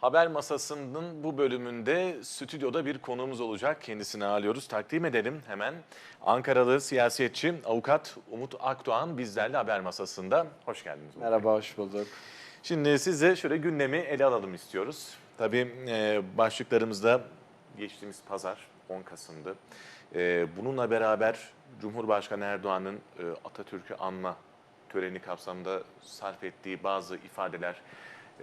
Haber masasının bu bölümünde stüdyoda bir konuğumuz olacak. Kendisini ağırlıyoruz. Takdim edelim hemen. Ankaralı siyasetçi avukat Umut Akdoğan bizlerle haber masasında. Hoş geldiniz. Umut. Merhaba, hoş bulduk. Şimdi size şöyle gündemi ele alalım istiyoruz. Tabii e, başlıklarımızda geçtiğimiz pazar 10 Kasım'dı. E, bununla beraber Cumhurbaşkanı Erdoğan'ın e, Atatürk'ü anma töreni kapsamında sarf ettiği bazı ifadeler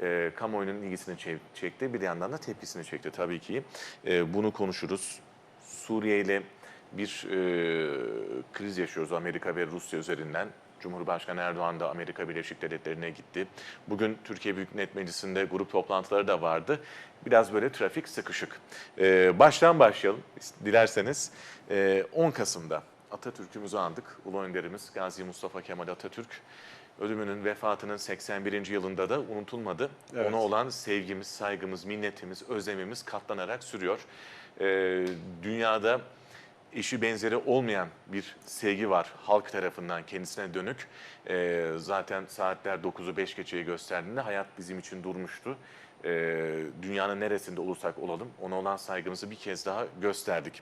e, kamuoyunun ilgisini çe- çekti. Bir yandan da tepkisini çekti tabii ki. E, bunu konuşuruz. Suriye ile bir e, kriz yaşıyoruz Amerika ve Rusya üzerinden. Cumhurbaşkanı Erdoğan da Amerika Birleşik Devletleri'ne gitti. Bugün Türkiye Büyük Millet Meclisi'nde grup toplantıları da vardı. Biraz böyle trafik sıkışık. Ee, baştan başlayalım dilerseniz. Ee, 10 Kasım'da Atatürk'ümüzü andık. Ulu önderimiz Gazi Mustafa Kemal Atatürk. Ölümünün, vefatının 81. yılında da unutulmadı. Evet. Ona olan sevgimiz, saygımız, minnetimiz, özlemimiz katlanarak sürüyor. Ee, dünyada eşi benzeri olmayan bir sevgi var halk tarafından kendisine dönük. Ee, zaten saatler 9'u 5 geçeyi gösterdiğinde hayat bizim için durmuştu. Ee, dünyanın neresinde olursak olalım ona olan saygımızı bir kez daha gösterdik.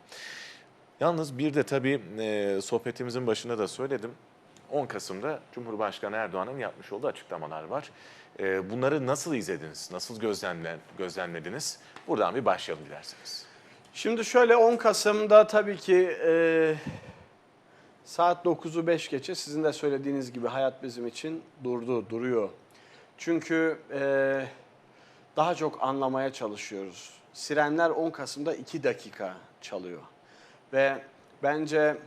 Yalnız bir de tabii e, sohbetimizin başında da söyledim. 10 Kasım'da Cumhurbaşkanı Erdoğan'ın yapmış olduğu açıklamalar var. E, bunları nasıl izlediniz, nasıl gözlemle, gözlemlediniz? Buradan bir başlayalım dilerseniz. Şimdi şöyle 10 Kasım'da tabii ki e, saat 9'u 5 geçe sizin de söylediğiniz gibi hayat bizim için durdu, duruyor. Çünkü e, daha çok anlamaya çalışıyoruz. Sirenler 10 Kasım'da 2 dakika çalıyor. Ve bence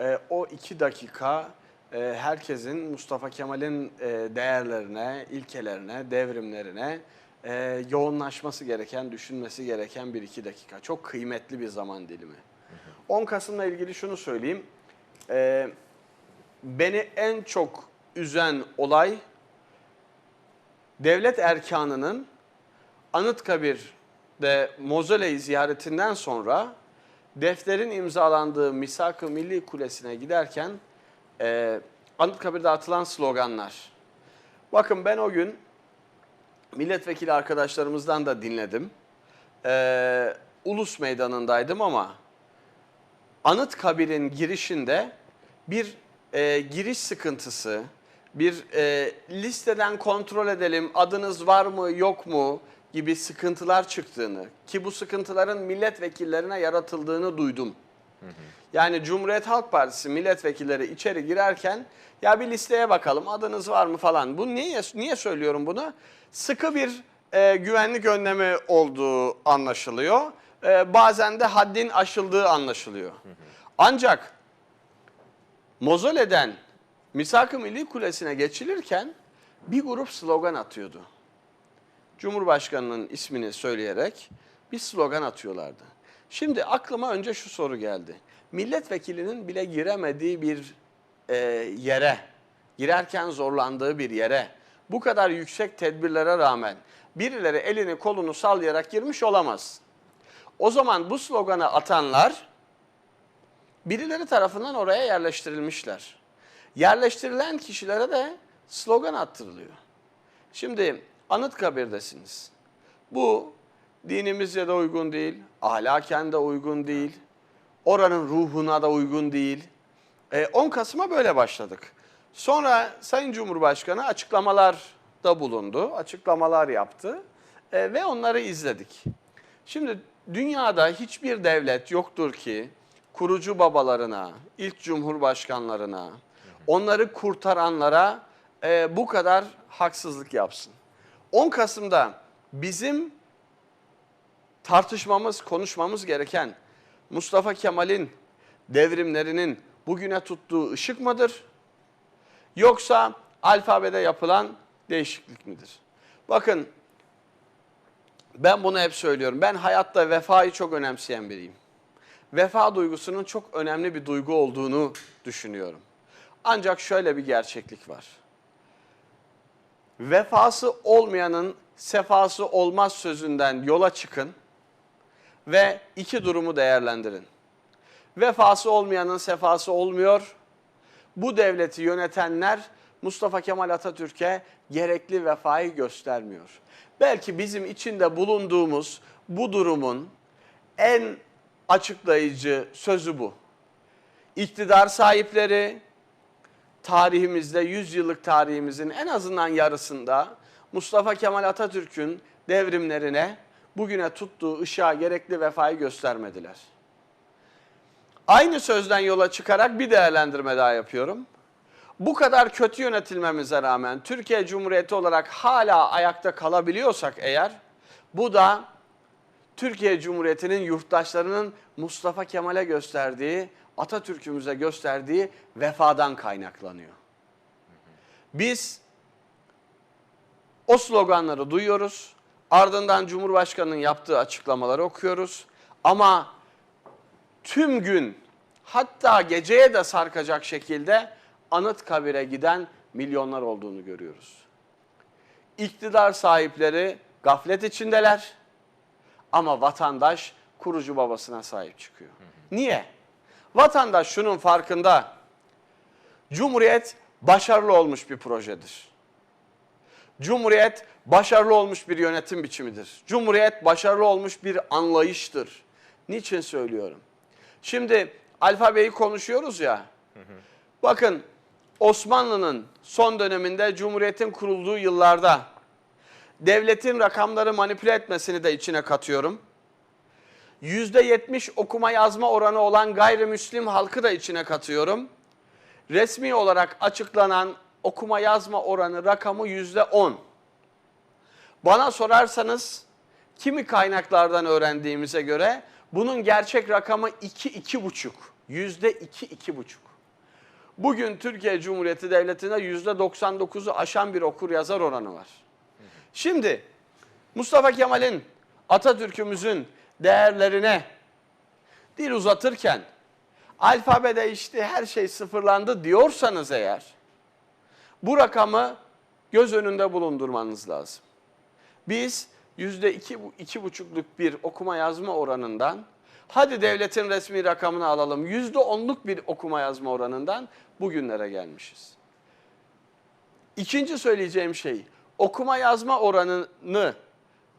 e, o 2 dakika herkesin Mustafa Kemal'in e, değerlerine, ilkelerine, devrimlerine e, yoğunlaşması gereken, düşünmesi gereken bir iki dakika. Çok kıymetli bir zaman dilimi. 10 Kasım'la ilgili şunu söyleyeyim. E, beni en çok üzen olay devlet erkanının Anıtkabir'de Mozole'yi ziyaretinden sonra defterin imzalandığı Misak-ı Milli Kulesi'ne giderken e, Anıtkabir'de atılan sloganlar. Bakın ben o gün milletvekili arkadaşlarımızdan da dinledim. E, Ulus Meydanı'ndaydım ama Anıtkabir'in girişinde bir e, giriş sıkıntısı, bir e, listeden kontrol edelim adınız var mı yok mu gibi sıkıntılar çıktığını ki bu sıkıntıların milletvekillerine yaratıldığını duydum. Yani Cumhuriyet Halk Partisi milletvekilleri içeri girerken ya bir listeye bakalım adınız var mı falan. Bu niye niye söylüyorum bunu? Sıkı bir e, güvenlik önlemi olduğu anlaşılıyor. E, bazen de haddin aşıldığı anlaşılıyor. Ancak Mozole'den Misak-ı Milli Kulesi'ne geçilirken bir grup slogan atıyordu. Cumhurbaşkanının ismini söyleyerek bir slogan atıyorlardı. Şimdi aklıma önce şu soru geldi. Milletvekilinin bile giremediği bir e, yere, girerken zorlandığı bir yere, bu kadar yüksek tedbirlere rağmen birileri elini kolunu sallayarak girmiş olamaz. O zaman bu sloganı atanlar birileri tarafından oraya yerleştirilmişler. Yerleştirilen kişilere de slogan attırılıyor. Şimdi Anıtkabir'desiniz. Bu dinimizce de uygun değil, ahlaken de uygun değil, oranın ruhuna da uygun değil. E, 10 Kasım'a böyle başladık. Sonra Sayın Cumhurbaşkanı açıklamalar da bulundu, açıklamalar yaptı E, ve onları izledik. Şimdi dünyada hiçbir devlet yoktur ki kurucu babalarına, ilk cumhurbaşkanlarına, onları kurtaranlara e, bu kadar haksızlık yapsın. 10 Kasım'da bizim tartışmamız, konuşmamız gereken Mustafa Kemal'in devrimlerinin bugüne tuttuğu ışık mıdır? Yoksa alfabede yapılan değişiklik midir? Bakın ben bunu hep söylüyorum. Ben hayatta vefayı çok önemseyen biriyim. Vefa duygusunun çok önemli bir duygu olduğunu düşünüyorum. Ancak şöyle bir gerçeklik var. Vefası olmayanın sefası olmaz sözünden yola çıkın ve iki durumu değerlendirin. Vefası olmayanın sefası olmuyor. Bu devleti yönetenler Mustafa Kemal Atatürk'e gerekli vefayı göstermiyor. Belki bizim içinde bulunduğumuz bu durumun en açıklayıcı sözü bu. İktidar sahipleri tarihimizde 100 yıllık tarihimizin en azından yarısında Mustafa Kemal Atatürk'ün devrimlerine bugüne tuttuğu ışığa gerekli vefayı göstermediler. Aynı sözden yola çıkarak bir değerlendirme daha yapıyorum. Bu kadar kötü yönetilmemize rağmen Türkiye Cumhuriyeti olarak hala ayakta kalabiliyorsak eğer bu da Türkiye Cumhuriyeti'nin yurttaşlarının Mustafa Kemal'e gösterdiği, Atatürk'ümüze gösterdiği vefadan kaynaklanıyor. Biz o sloganları duyuyoruz. Ardından Cumhurbaşkanı'nın yaptığı açıklamaları okuyoruz. Ama tüm gün hatta geceye de sarkacak şekilde Anıtkabir'e giden milyonlar olduğunu görüyoruz. İktidar sahipleri gaflet içindeler ama vatandaş kurucu babasına sahip çıkıyor. Niye? Vatandaş şunun farkında. Cumhuriyet başarılı olmuş bir projedir. Cumhuriyet başarılı olmuş bir yönetim biçimidir. Cumhuriyet başarılı olmuş bir anlayıştır. Niçin söylüyorum? Şimdi alfabeyi konuşuyoruz ya. Bakın Osmanlı'nın son döneminde Cumhuriyet'in kurulduğu yıllarda devletin rakamları manipüle etmesini de içine katıyorum. %70 okuma yazma oranı olan gayrimüslim halkı da içine katıyorum. Resmi olarak açıklanan okuma yazma oranı rakamı %10. Bana sorarsanız kimi kaynaklardan öğrendiğimize göre bunun gerçek rakamı 2-2,5. %2-2,5. Bugün Türkiye Cumhuriyeti Devleti'nde %99'u aşan bir okur yazar oranı var. Şimdi Mustafa Kemal'in, Atatürk'ümüzün değerlerine dil uzatırken alfabe değişti, her şey sıfırlandı diyorsanız eğer bu rakamı göz önünde bulundurmanız lazım. Biz yüzde iki, iki buçukluk bir okuma yazma oranından hadi devletin resmi rakamını alalım yüzde onluk bir okuma yazma oranından bugünlere gelmişiz. İkinci söyleyeceğim şey okuma yazma oranını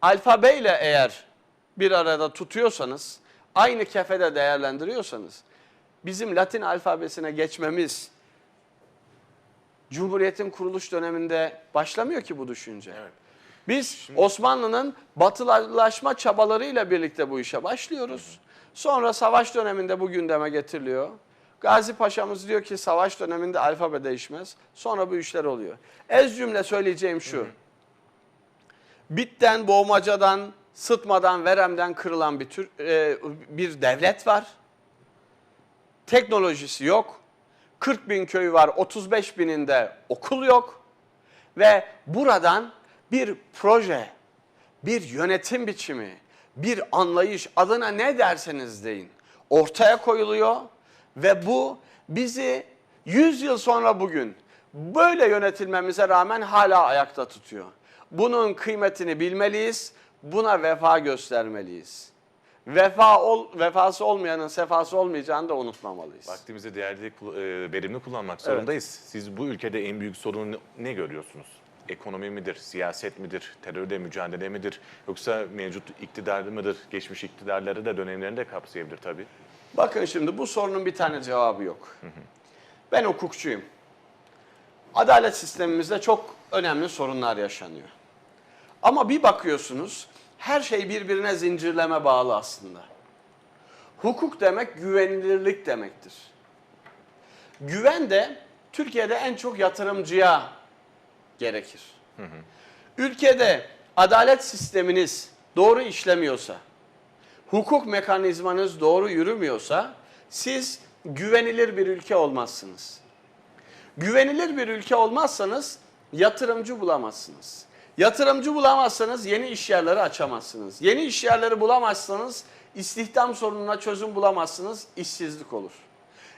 alfabeyle eğer bir arada tutuyorsanız aynı kefede değerlendiriyorsanız bizim Latin alfabesine geçmemiz Cumhuriyet'in kuruluş döneminde başlamıyor ki bu düşünce. Evet. Biz Osmanlı'nın batılaşma çabalarıyla birlikte bu işe başlıyoruz. Sonra savaş döneminde bu gündeme getiriliyor. Gazi Paşa'mız diyor ki savaş döneminde alfabe değişmez. Sonra bu işler oluyor. Ez cümle söyleyeceğim şu. Bitten, boğmacadan, sıtmadan, veremden kırılan bir tür, e, bir devlet var. Teknolojisi yok. 40 bin köyü var, 35 bininde okul yok. Ve buradan bir proje, bir yönetim biçimi, bir anlayış adına ne derseniz deyin ortaya koyuluyor ve bu bizi 100 yıl sonra bugün böyle yönetilmemize rağmen hala ayakta tutuyor. Bunun kıymetini bilmeliyiz, buna vefa göstermeliyiz. Vefa ol, vefası olmayanın sefası olmayacağını da unutmamalıyız. Vaktimizi değerli, e, verimli kullanmak zorundayız. Siz bu ülkede en büyük sorunu ne- görüyorsunuz? Ekonomi midir, siyaset midir, terörle mücadele midir? Yoksa mevcut iktidar mıdır? Geçmiş iktidarları da dönemlerini de kapsayabilir tabii. Bakın şimdi bu sorunun bir tane cevabı yok. Ben hukukçuyum. Adalet sistemimizde çok önemli sorunlar yaşanıyor. Ama bir bakıyorsunuz her şey birbirine zincirleme bağlı aslında. Hukuk demek güvenilirlik demektir. Güven de Türkiye'de en çok yatırımcıya gerekir. Ülkede adalet sisteminiz doğru işlemiyorsa, hukuk mekanizmanız doğru yürümüyorsa siz güvenilir bir ülke olmazsınız. Güvenilir bir ülke olmazsanız yatırımcı bulamazsınız. Yatırımcı bulamazsanız yeni iş yerleri açamazsınız. Yeni iş yerleri bulamazsanız istihdam sorununa çözüm bulamazsınız, işsizlik olur.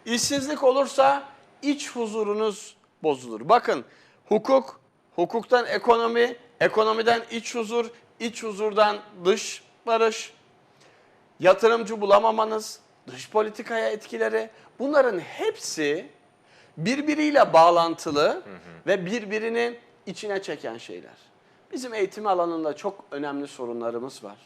İşsizlik olursa iç huzurunuz bozulur. Bakın hukuk, hukuktan ekonomi, ekonomiden iç huzur, iç huzurdan dış barış, yatırımcı bulamamanız, dış politikaya etkileri bunların hepsi birbiriyle bağlantılı ve birbirini içine çeken şeyler. Bizim eğitim alanında çok önemli sorunlarımız var.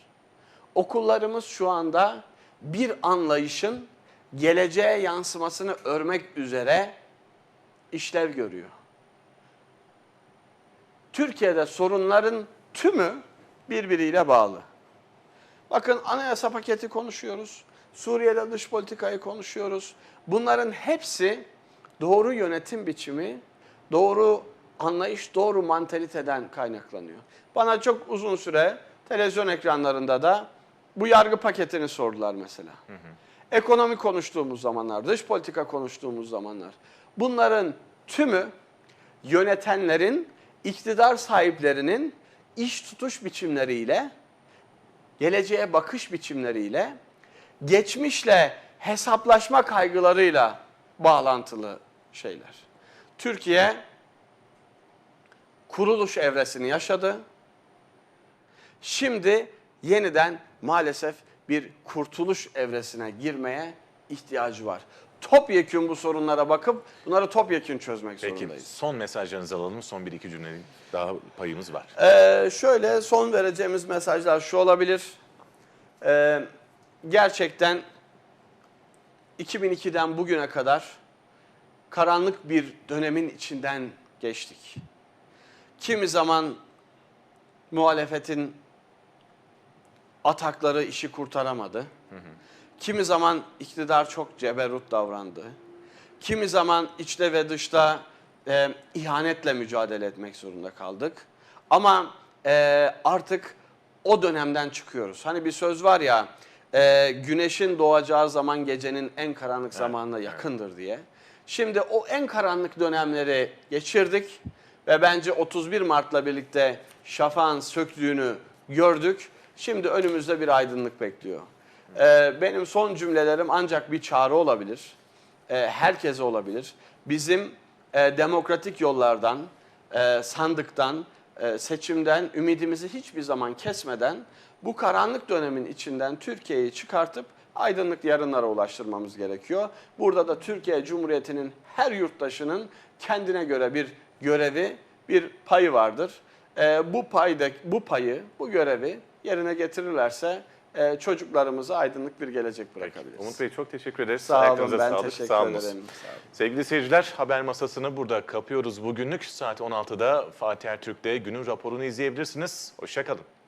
Okullarımız şu anda bir anlayışın geleceğe yansımasını örmek üzere işlev görüyor. Türkiye'de sorunların tümü birbiriyle bağlı. Bakın anayasa paketi konuşuyoruz. Suriye'de dış politikayı konuşuyoruz. Bunların hepsi doğru yönetim biçimi, doğru anlayış, doğru mantaliteden kaynaklanıyor. Bana çok uzun süre televizyon ekranlarında da bu yargı paketini sordular mesela. Ekonomi konuştuğumuz zamanlar, dış politika konuştuğumuz zamanlar. Bunların tümü yönetenlerin, iktidar sahiplerinin iş tutuş biçimleriyle, geleceğe bakış biçimleriyle, geçmişle hesaplaşma kaygılarıyla bağlantılı şeyler. Türkiye kuruluş evresini yaşadı. Şimdi yeniden maalesef bir kurtuluş evresine girmeye ihtiyacı var. Topyekün bu sorunlara bakıp bunları topyekün çözmek Peki zorundayız. son mesajlarınızı alalım. Son bir iki cümle daha payımız var. Ee, şöyle son vereceğimiz mesajlar şu olabilir. Ee, gerçekten 2002'den bugüne kadar karanlık bir dönemin içinden geçtik. Kimi zaman muhalefetin atakları işi kurtaramadı. Kimi zaman iktidar çok ceberut davrandı. Kimi zaman içte ve dışta e, ihanetle mücadele etmek zorunda kaldık. Ama e, artık o dönemden çıkıyoruz. Hani bir söz var ya, e, güneşin doğacağı zaman gecenin en karanlık zamanına yakındır diye. Şimdi o en karanlık dönemleri geçirdik ve bence 31 Mart'la birlikte şafağın söktüğünü gördük. Şimdi önümüzde bir aydınlık bekliyor. Ee, benim son cümlelerim ancak bir çağrı olabilir. Ee, herkese olabilir. Bizim e, demokratik yollardan, e, sandıktan, e, seçimden ümidimizi hiçbir zaman kesmeden bu karanlık dönemin içinden Türkiye'yi çıkartıp aydınlık yarınlara ulaştırmamız gerekiyor. Burada da Türkiye Cumhuriyeti'nin her yurttaşının kendine göre bir görevi, bir payı vardır. Ee, bu payda, bu payı, bu görevi yerine getirirlerse e, çocuklarımıza aydınlık bir gelecek bırakabiliriz. Umut Bey çok teşekkür ederiz. Sağ olun, ben sağlık. teşekkür Sağ ederim. Sağ olun. Sevgili seyirciler haber masasını burada kapıyoruz bugünlük. Saat 16'da Fatih Ertürk'te günün raporunu izleyebilirsiniz. Hoşçakalın.